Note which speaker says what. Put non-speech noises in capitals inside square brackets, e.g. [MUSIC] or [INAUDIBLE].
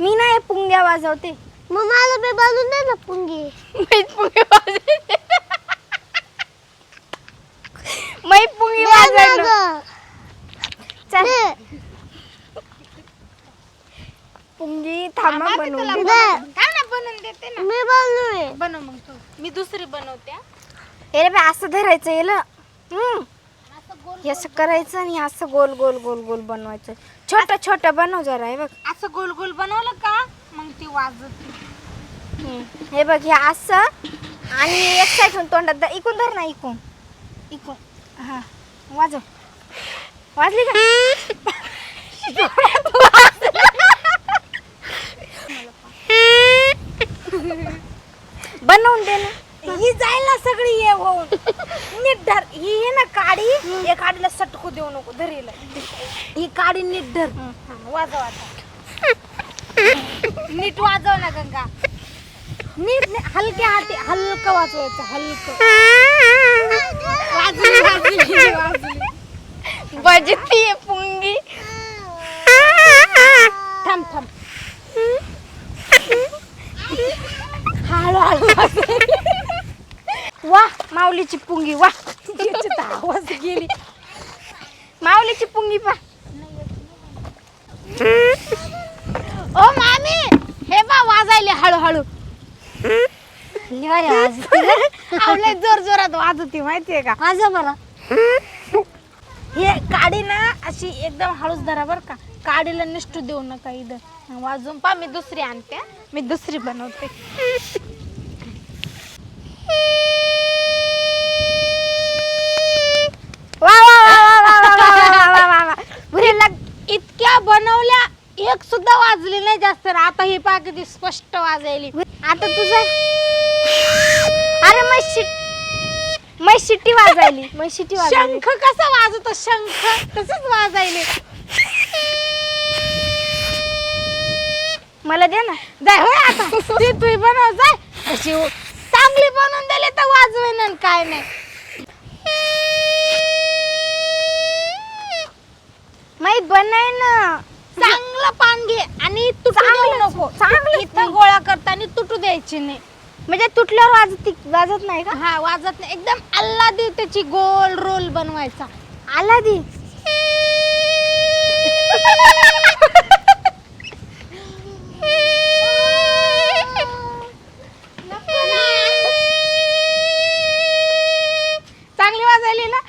Speaker 1: मी नाही पुंग्या वाजवते.
Speaker 2: मग मला बी बनवून दे ना पुंगी.
Speaker 1: मै पुंगी वाजवते मै पुंगी
Speaker 2: गं.
Speaker 1: चल. पुंगी थांबा बनवून दे.
Speaker 3: बनवून- काय ना बनवून देते ना.
Speaker 2: मी बनवूय
Speaker 3: बनव मग तू. मी दुसरी बनवते. हा.
Speaker 1: हे रे बा असं धरायचं येलं हम्म. हे असं करायचं आणि असं गोल गोल गोल गोल बनवायचं. छोट छोट बनव जरा हे बघ.
Speaker 3: असं गोल गोल बनवलं का? मग ती वाजत
Speaker 1: हम्म. हे बघ हे असं आणि एक साईडून तोंडात दा- इकून धर ना इकून. इकून. हा. वाजव. वाजली का [LAUGHS] [LAUGHS] बनवून दे ना
Speaker 3: ही जाईल ना सगळी ये होऊन नीट धर. ही आहे ना काडी. या काडीला सटकू देऊ नको धरीला. ही काडी नीट धर. हा, वाजव आता. नीट वाजव ना गंगा. नीट नी- हलक्या हाती हलकं वाजवायचं हलकं. वाजली वाजली वाजली
Speaker 1: बजती पुंगी.
Speaker 3: थांब थांब. हळू हळू
Speaker 1: वा माऊलीची पुंगी वा.
Speaker 3: याच्यात आवाज गेली.
Speaker 1: माऊलीची पुंगी पा.
Speaker 3: ओ मामी हे बा वाजायले हळूहळू. आवले जोर जोरात वाजती माहितीये का?
Speaker 2: माझं बरं.
Speaker 3: हे काडी ना अशी एकदम हळूच धरा बर का. काडीला निष्ठू देऊ नका इथं. वाजून पा मी दुसरी आणते. मी दुसरी बनवते. इतक्या बनवल्या एक सुद्धा वाजली नाही जास्त. आता ही पा किती स्पष्ट वाजायली.
Speaker 1: आता तुझा अरे मै शिट मै शिट्टी वाजायली. मै शिट्टी वाजायली.
Speaker 3: शंख कसा वाजतो? शंख तसंच वाजायले.
Speaker 1: मला दे ना.
Speaker 3: जाय होय आता. ती बनव जाय अशी चांगली बनवून दिली तर वाजवेन आणि काय नाही.
Speaker 1: काही बनाय ना.
Speaker 3: चांगलं पान घे आणि तुटू देऊ
Speaker 1: चांगलंच-
Speaker 3: नको. इथं गोळा करताना तुटू द्यायची नाही.
Speaker 1: म्हणजे तुटल्यावर वाजत वाजत नाही का?
Speaker 3: हा वाजत नाही. एकदम अल्लादी त्याची गोल रोल बनवायचा.
Speaker 1: आला दी ना. चांगली वाजायली ना?